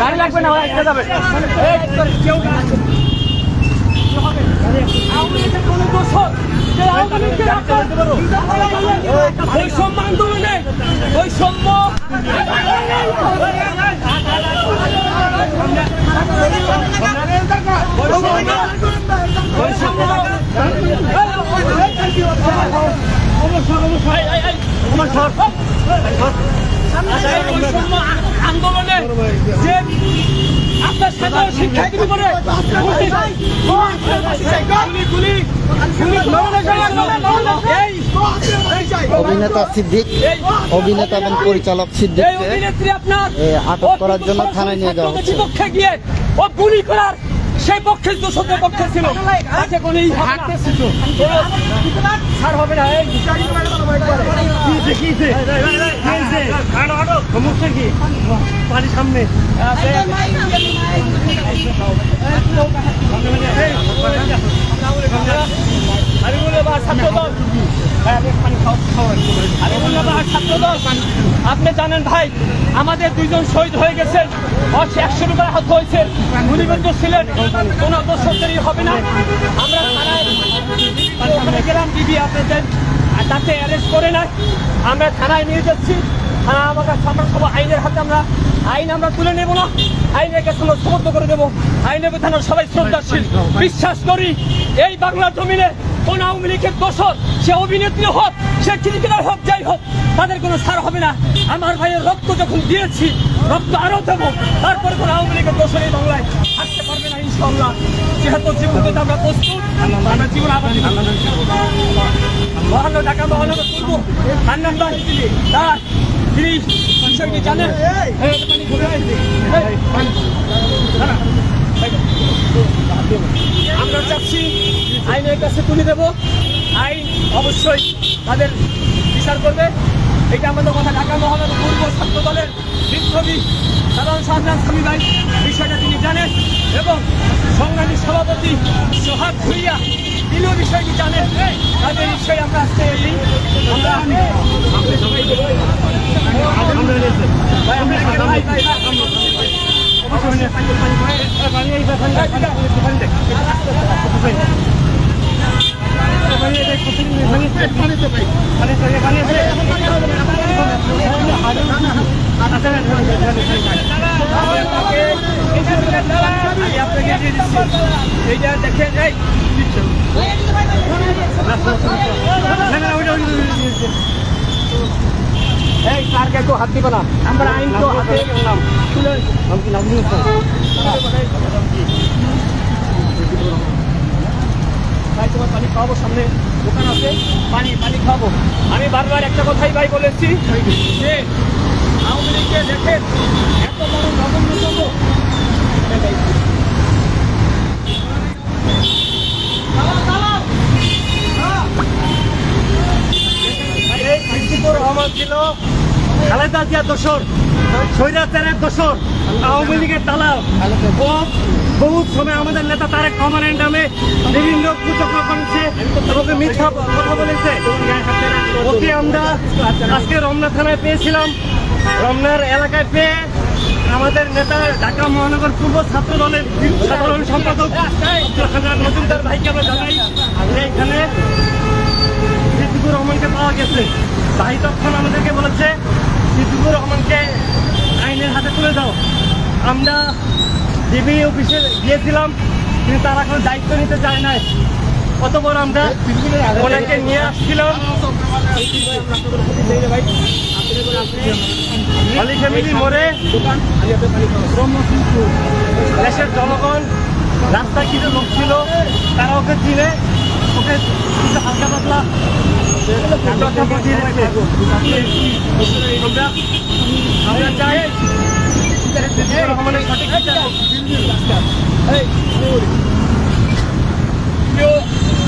গাড়ি লাগবে না যাবে বৈষম্য আন্দোলনে বৈষম্য বৈষম্য আন্দোলনে যে আপনার সাধারণ শিক্ষার্থীর গুলি গুলি অভিনেতা সিদ্দিক অভিনেতা এবং পরিচালক সিদ্দিককে আটক করার জন্য থানায় নিয়ে যাওয়া হচ্ছে। গিয়ে ও গুলি করার সেই পক্ষে দোষকের পক্ষে ছিল তাকে কোনো ই হবে না। হবে এই বলে হ্যাঁ, আমি পানি বললাম আর ছাত্রদল আপনি জানেন ভাই, আমাদের দুইজন শহীদ হয়ে গেছেন একশো রুপে আহত হয়েছে। গুলিবদ্ধ ছিলেন কোন দোষী হবে না। আমরা গেলাম দিদি আপনাদের তাকে অ্যারেস্ট করে নাই। আমরা থানায় নিয়ে যাচ্ছি। থানা আমার কাছে আমরা সব আইনের হাতে আমরা আইন আমরা তুলে নেব না। আইনের কাছে আমরা সমর্থ করে দেবো? আইনের প্রতি সবাই শ্রদ্ধাশীল। বিশ্বাস করি, এই বাংলা জমিনে কোন আওয়ামী লীগের দোষর সে অভিনেত্রী হোক সে ক্রিকেটার হোক যাই হোক তাদের কোনো ছাড় হবে না আমার ভাইয়ের রক্ত যখন দিয়েছি রক্ত আরও দেবো তারপরে কোনো আওয়ামী লীগের দোষর এই বাংলায় থাকতে পারবে না ইনশাল্লাহ যেহেতু জীবন দিতে আমরা প্রস্তুত আমরা জীবন আবার মহানগর ঢাকা মহানগর তুলবো হান্নান ভাই তার তিনি বিষয়টি জানেন এই, পানি ঘুরে আসবে। এই, পানি। দাঁড়া। এই, আমরা চাচ্ছি আইনের কাছে তুলে দেব। আইন অবশ্যই তাদের বিচার করবে। এটা আমাদের কথা, ঢাকা মহানগর পূর্ব ছাত্র দলের বিপ্লবী সাধারণ শাহজাহান স্বামী ভাই, বিষয়টা তিনি জানেন এবং সংগ্রামী সভাপতি সোহাগ ভুইয়া, তিনিও বিষয়টি জানেন। তাদের বিষয়ে আমরা আজকে এই আমরা আমরা সবাই ভাই, আমরা ভাই, ভাই, ভাই, আমি আপনাকে দিয়ে দিচ্ছি এইটা দেখেন এই এই না আমরা আইন তো হাতে নিলাম তুলে ভাই তোমার পানি খাওয়াবো সামনে দোকান আছে পানি পানি খাওয়াবো আমি বারবার একটা কথাই ভাই বলেছি যে আওয়ামী লীগকে দেখেন এত বড় নগণ্যতম রহমান ছিল খালেদা জিয়া দোসর স্বৈরাচারের দোসর আওয়ামী লীগের দালাল। ও বহু সময় আমাদের নেতা তারেক রহমানের নামে বিভিন্ন কুচক্র করেছে ওকে মিথ্যা কথা বলেছে। ওকে আমরা আজকে রমনা থানায় পেয়েছিলাম। রমনার এলাকায় পেয়ে আমাদের নেতা ঢাকা মহানগর পূর্ব ছাত্র দলের সাধারণ সম্পাদক মজুমদার ভাইকে আমরা জানাই এখানে সিদ্দিকুর রহমানকে পাওয়া গেছে। ভাই তখন আমাদেরকে বলেছে সিদ্দিকুর রহমানকে আইনের হাতে তুলে দাও আমরা ডিবি অফিসে গিয়েছিলাম, কিন্তু তারা কোনো দায়িত্ব নিতে চায় নাই অতপর আমরা ওনাকে নিয়ে আসছিলাম দেশের জনগণ, রাস্তায় কিছু লোক ছিল, তারা ওকে চিনে ওকে কিছু হালকা পাতলা। আমরা চাই। সঠিক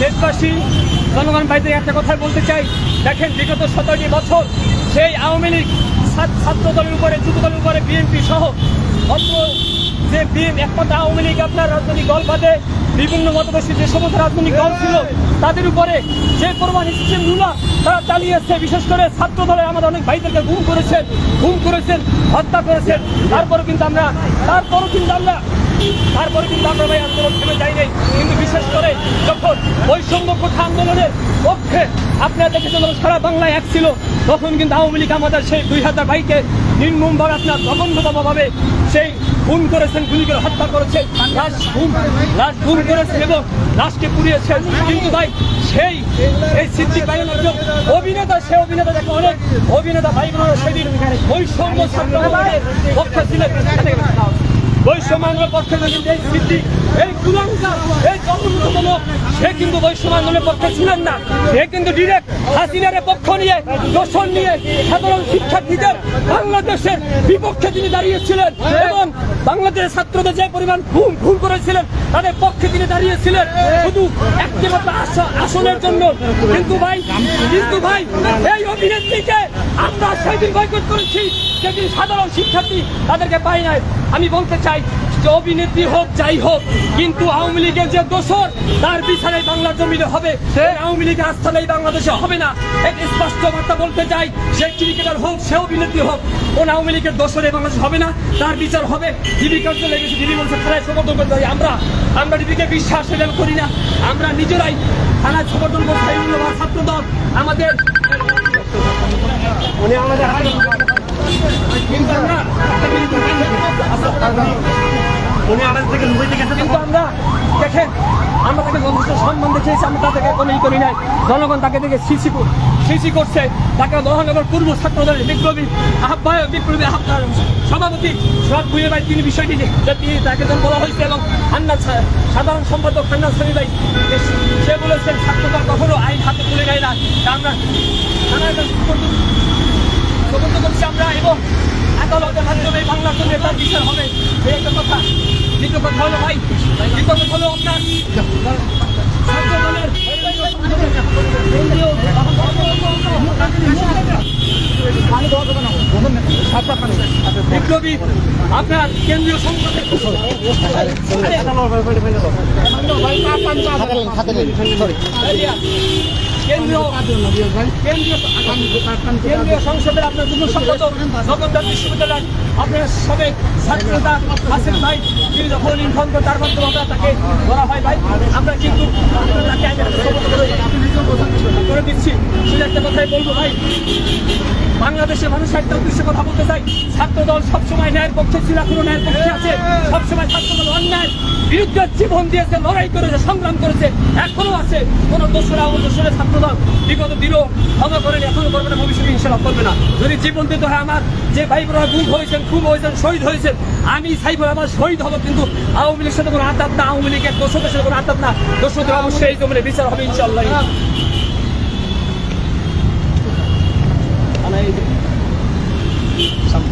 দেশবাসী জনগণ ভাইদের একটা কথা বলতে চাই। দেখেন বিগত সতেরোটি বছর সেই আওয়ামী লীগ ছাত্র দলের উপরে যুব দলের উপরে বিএনপি সহ অত্র যে বিএম একমাত্র আওয়ামী লীগ আপনার রাজনৈতিক দল বাদে বিভিন্ন মতবেশী যে সমস্ত রাজনৈতিক দল ছিল, তাদের উপরে যে পরিমাণ স্কিমগুলো তারা চালিয়েছে। বিশেষ করে ছাত্র দলের আমাদের অনেক ভাইদেরকে গুম করেছেন গুম করেছেন, হত্যা করেছেন। তারপরে কিন্তু আমরা, তারপরও কিন্তু আমরা তারপরে কিন্তু আমরা ভাই আন্দোলন থেমে যাই নাই কিন্তু বিশেষ করে যখন বৈষম্য কোঠা আন্দোলনের পক্ষে আপনারা দেখেছেন যখন সারা বাংলায় এক ছিল, তখন কিন্তু আওয়ামী লীগ আমাদের সেই দুই হাজার বাইকে নির্মমভাবে আপনার জঘন্যতমভাবে সেই খুন করেছেন, গুলি করে হত্যা করেছেন লাশ খুন লাশ খুন করেছেন এবং লাশকে পুড়িয়েছেন কিন্তু ভাই, সেই, এই সিদ্দিক ভাইয়ের একজন অভিনেতা, সে অভিনেতা দেখে অনেক অভিনেতা ভাই বোনেরা সেদিন বৈষম্য ছাত্র পক্ষে ছিলেন। বৈষম্য পক্ষে কিন্তু এই এই কুলাঙ্গা, এই জঘন্যতম সে কিন্তু বৈষম্য পক্ষে ছিলেন না। সে কিন্তু ডিরেক্ট হাসিনার পক্ষ নিয়ে দোষণ নিয়ে সাধারণ শিক্ষার্থীদের বাংলাদেশের বিপক্ষে তিনি দাঁড়িয়েছিলেন এবং বাংলাদেশের ছাত্রদের যে পরিমাণ খুন খুন করেছিলেন, তাদের পক্ষে তিনি দাঁড়িয়েছিলেন। শুধু একটি মাত্র আসনের জন্য। কিন্তু ভাই কিন্তু ভাই, এই অভিনেত্রীকে আমরা সেদিন বয়কট করেছি, সেদিন সাধারণ শিক্ষার্থী তাদেরকে পাই নাই। আমি বলতে চাই যে অভিনেত্রী হোক যাই হোক কিন্তু আওয়ামী লীগের যে দোষর তার বিচারে বাংলার জমিনে হবে। সে? আওয়ামী লীগের আস্থানে এই বাংলাদেশে হবে না। এক স্পষ্ট বার্তা বলতে চাই সে ক্রিকেটার হোক সে অভিনেত্রী হোক কোন আওয়ামী লীগের দোষর বাংলাদেশে হবে না। তার বিচার হবে। ডিবি কার্য লেগেছে ডিবি বলছে থানায় সমর্থন করতে হয়। আমরা আমরা ডিবিকে বিশ্বাস এটা করি না। আমরা নিজেরাই থানায় সমর্থন করতে হয় ছাত্র দল আমাদের উনি আমাদের উনি কিন্তু আমরা তাদেরকে করি নাই। জনগণ তাকে দেখে সিসি সিসি করছে। তাকে মহানগর পূর্ব ছাত্রদলের বিপ্লবী আহ্বায়ক বিপ্লবী আহ্বায়ক সভাপতি সব ভুয়ে ভাই, তিনি বিষয়টি তিনি তাকে যখন বলা হয়েছে এবং হান্নান সা- সাধারণ সম্পাদক হান্নান সামি ভাই সে- বলেছেন ছাত্রদল কখনো আইন হাতে তুলে নেয় না। আমরা তদন্ত করছি আমরা এবং আদালতের মাধ্যমে বাংলার জন্য তার বিচার হবে এই একটা কথা দ্বিতীয় কথা হলো ভাই দ্বিতীয় হলো আপনার বিপ্লবী আপনার কেন্দ্রীয় সংসদের কেন্দ্রীয় সংসদের আপনার যুব সম্পাদক জগন্নাথ বিশ্ববিদ্যালয় আপনার সবে ছাত্রতা আসেন ভাই তিনি যখন ইনফর্ম আমরা তাকে ধরা হয় ভাই, আমরা কিন্তু করে- দিচ্ছি। শুধু একটা কথাই বলব ভাই, বাংলাদেশের মানুষের একটা উদ্দেশ্যে কথা বলতে চাই ছাত্র দল সবসময় ন্যায়ের পক্ষে ছিল, এখনও ন্যায়ের পক্ষে আছে। সবসময় ছাত্র দল অন্যায়, বিরুদ্ধে জীবন দিয়েছে, লড়াই করেছে, সংগ্রাম করেছে, এখনও আছে। কোনো দোসরা ও দোসরা ছাত্র দল বিগত দিনও ক্ষমা করেন, এখনও করবে না, ভবিষ্যতে ইনশাল্লাহ করবে না। যদি জীবন দিতে হয় আমার, যে ভাই বোনেরা গুম হয়েছেন খুব হয়েছেন, শহীদ হয়েছেন, আমি সাইফুল আমার শহীদ হব, কিন্তু আওয়ামী লীগের সাথে কোনো আতাত না, আওয়ামী লীগের দোষদের সাথে কোনো আতাত না। দোষদের অবশ্যই এই জমিনে বিচার হবে ইনশাল্লাহ গাড়ি কই ভাই ভাই আমরা তাকে ওই কিছুটা সম্মান করি কিন্তু আওয়ামী লীগের টাকা আমরা সম্মান করব না হাতে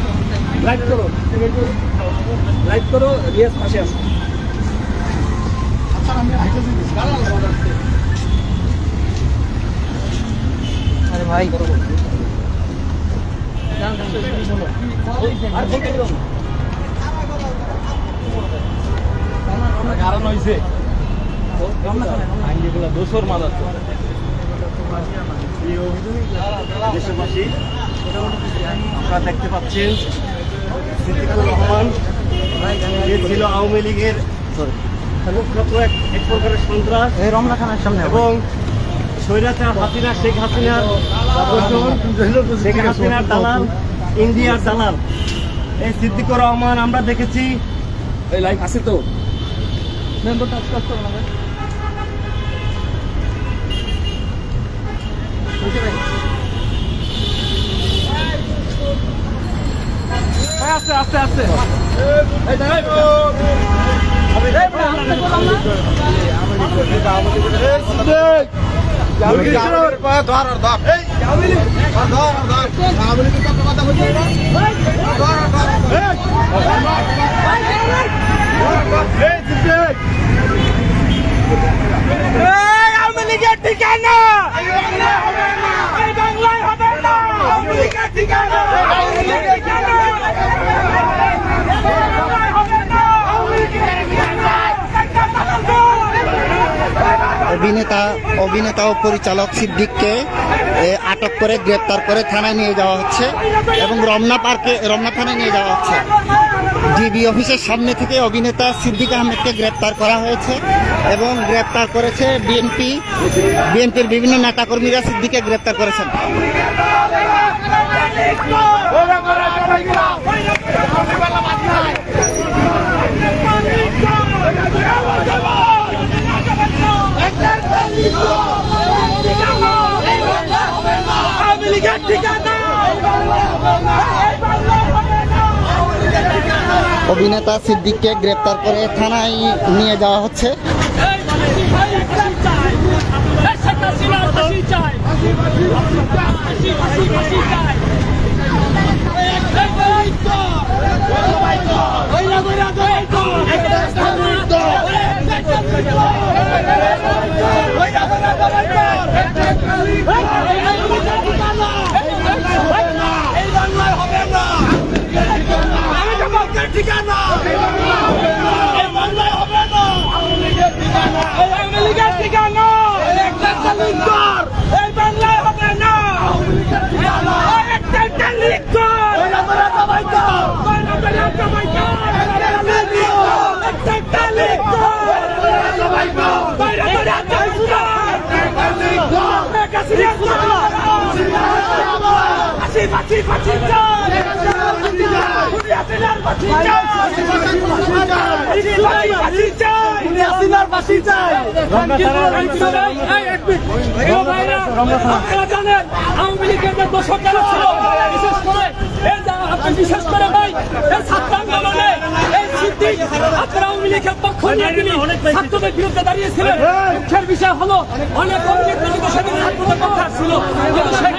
লাইট করো লাইট করো রিয়াজ পাশে আসো আরে ভাই কারণ হয়েছে দোষর মাদার প্রিয় দেশবাসী আপনারা দেখতে পাচ্ছেন সিদ্দিকুর রহমান যে ছিল আওয়ামী লীগের এক প্রকারের সন্ত্রাস রমনা খানের সামনে এবং স্বৈরাচার হাসিনা শেখ হাসিনার শেখ হাসিনার দালাল ইন্ডিয়ার দালাল। এই সিদ্দিকুর রহমান আমরা দেখেছি। আছে তো? মেম্বারটা আস্তে আস্তে আস্তে। এই অভিনেতা অভিনেতা ও পরিচালক সিদ্দিককে আটক করে গ্রেপ্তার করে থানায় নিয়ে যাওয়া হচ্ছে এবং রমনা পার্কে, রমনা থানায় নিয়ে যাওয়া হচ্ছে। ডিবি অফিসের সামনে থেকে অভিনেতা সিদ্দিক আহমেদকে গ্রেপ্তার করা হয়েছে এবং গ্রেপ্তার করেছে বিএনপি। বিএনপির বিভিন্ন নেতাকর্মীরা সিদ্দিককে গ্রেপ্তার করেছেন এই বাংলায় হবে না এই বাংলায় হবে না অভিনেতা সিদ্দিককে গ্রেপ্তার করে থানায় নিয়ে যাওয়া হচ্ছে ঠিকানা? এই বাংলায় হবে না। এই আওয়ামী লীগের ঠিকানা। এই বাংলায় হবে না। এই একটা লিগ কর একটা লিগ কর বাইরে ধরে একটা সুদার একটা সিরিয়াস ফাঁসি ফাঁসি ফাঁসি চাই ফাঁসি চাই ফাঁসি চাই আপনারা জানেন আওয়ামী লীগের বিশেষ করে বিশেষ ভাই এই ছাত্র এই আপনারা আওয়ামী লীগের পক্ষ নিয়ে তিনি ছাত্রদের বিরুদ্ধে দাঁড়িয়েছিলেন। মুখ্যের বিষয় হলো অনেক অনেক সেদিন ছাত্রদের পক্ষে ছিল কিন্তু সেই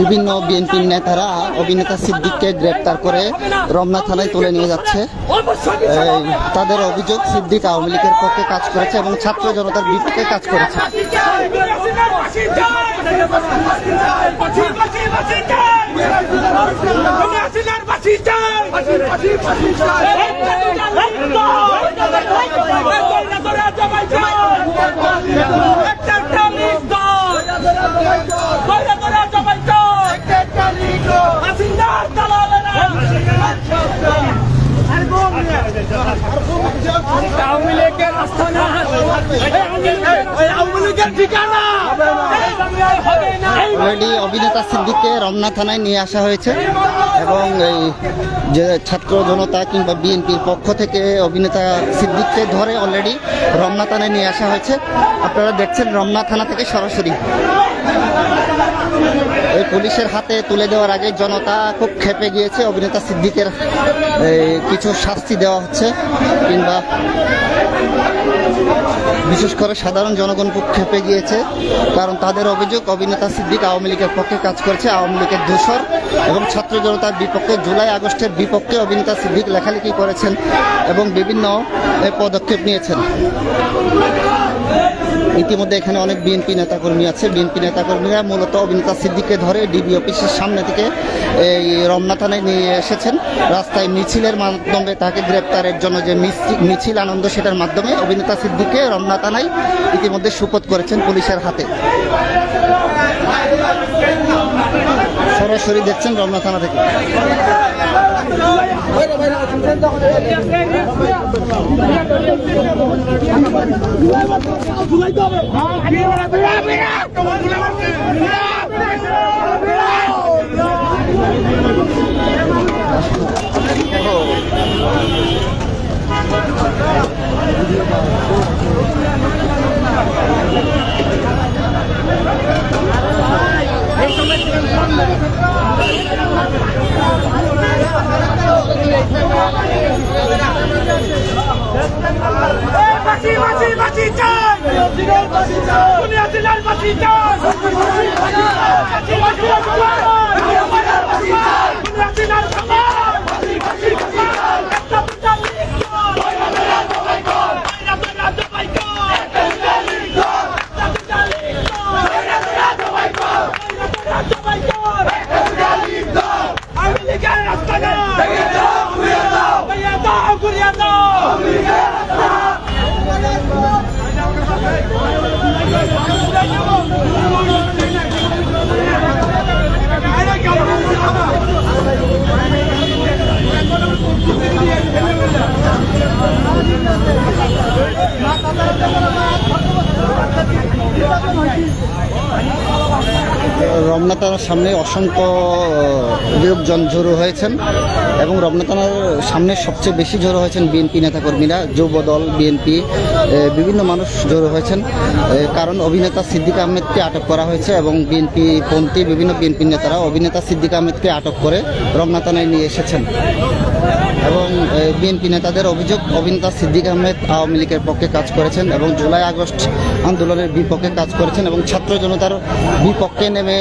বিভিন্ন বিএনপির নেতারা অভিনেতা সিদ্দিককে গ্রেপ্তার করে রমনা থানায় তুলে নিয়ে যাচ্ছে। তাদের অভিযোগ সিদ্দিক আওয়ামী লীগের পক্ষে কাজ করেছে এবং ছাত্র জনতার বিপক্ষে কাজ করেছে। আওয়ামী লীগের আস্থানা আওয়ামী লীগের ঠিকানা। Yes! অলরেডি অভিনেতা সিদ্দিককে রমনা থানায় নিয়ে আসা হয়েছে এবং এই যে ছাত্র জনতা কিংবা বিএনপির পক্ষ থেকে অভিনেতা সিদ্দিককে ধরে অলরেডি রমনা থানায় নিয়ে আসা হয়েছে। আপনারা দেখছেন রমনা থানা থেকে সরাসরি। এই পুলিশের হাতে তুলে দেওয়ার আগে জনতা খুব খেপে গিয়েছে, অভিনেতা সিদ্দিকের কিছু শাস্তি দেওয়া হচ্ছে কিংবা বিশেষ করে সাধারণ জনগণ খুব খেপে গিয়েছে, কারণ তাদের অভিযোগ অভিনেতা সিদ্দিক আওয়ামী লীগের পক্ষে কাজ করেছে, আওয়ামী লীগের দোষর এবং ছাত্র জনতার বিপক্ষে জুলাই আগস্টের বিপক্ষে অভিনেতা সিদ্দিক লেখালেখি করেছেন এবং বিভিন্ন পদক্ষেপ নিয়েছেন। ইতিমধ্যে এখানে অনেক বিএনপি নেতাকর্মী আছে। বিএনপি নেতাকর্মীরা মূলত অভিনেতা সিদ্দিককে ধরে ডিবি অফিসের সামনে থেকে, এই, রমনা থানায় নিয়ে এসেছেন। রাস্তায় মিছিলের মাধ্যমে তাকে গ্রেপ্তারের জন্য যে মিছিল আনন্দ সেটার মাধ্যমে অভিনেতা সিদ্দিককে রমনা থানায় ইতিমধ্যে সুপথ করেছেন পুলিশের হাতে। সরাসরি দেখছেন রমনা থানা থেকে। এই রমনা থানার সামনে অসংখ্য লোকজন জড়ো হয়েছেন এবং রমনা থানার সামনে সবচেয়ে বেশি জড়ো হয়েছেন বিএনপি নেতাকর্মীরা যুব দল বিএনপি বিভিন্ন মানুষ জড়ো হয়েছেন। কারণ অভিনেতা সিদ্দিক আহমেদকে আটক করা হয়েছে এবং বিএনপি পন্থী বিভিন্ন বিএনপি নেতারা অভিনেতা সিদ্দিক আহমেদকে আটক করে রমনা থানায় নিয়ে এসেছেন। এবং বিএনপি নেতাদের অভিযোগ, অভিনেতা সিদ্দিক আহমেদ আওয়ামী লীগের পক্ষে কাজ করেছেন এবং জুলাই আগস্ট আন্দোলনের বিপক্ষে কাজ করেছেন এবং ছাত্র জনতার বিপক্ষে নেমে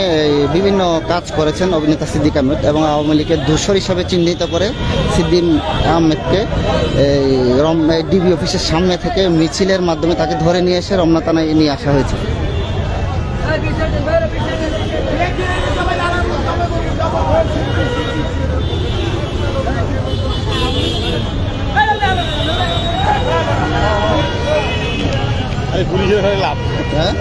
বিভিন্ন কাজ করেছেন অভিনেতা সিদ্দিক আহমেদ এবং আওয়ামী লীগের দূষর হিসাবে চিহ্নিত করে সিদ্দিক আহমেদকে রম ডিবি অফিসের সামনে থেকে মিছিলের মাধ্যমে তাকে ধরে নিয়ে এসে রমনা থানায় নিয়ে আসা হয়েছে। পুলিশের লাভ। হ্যাঁ?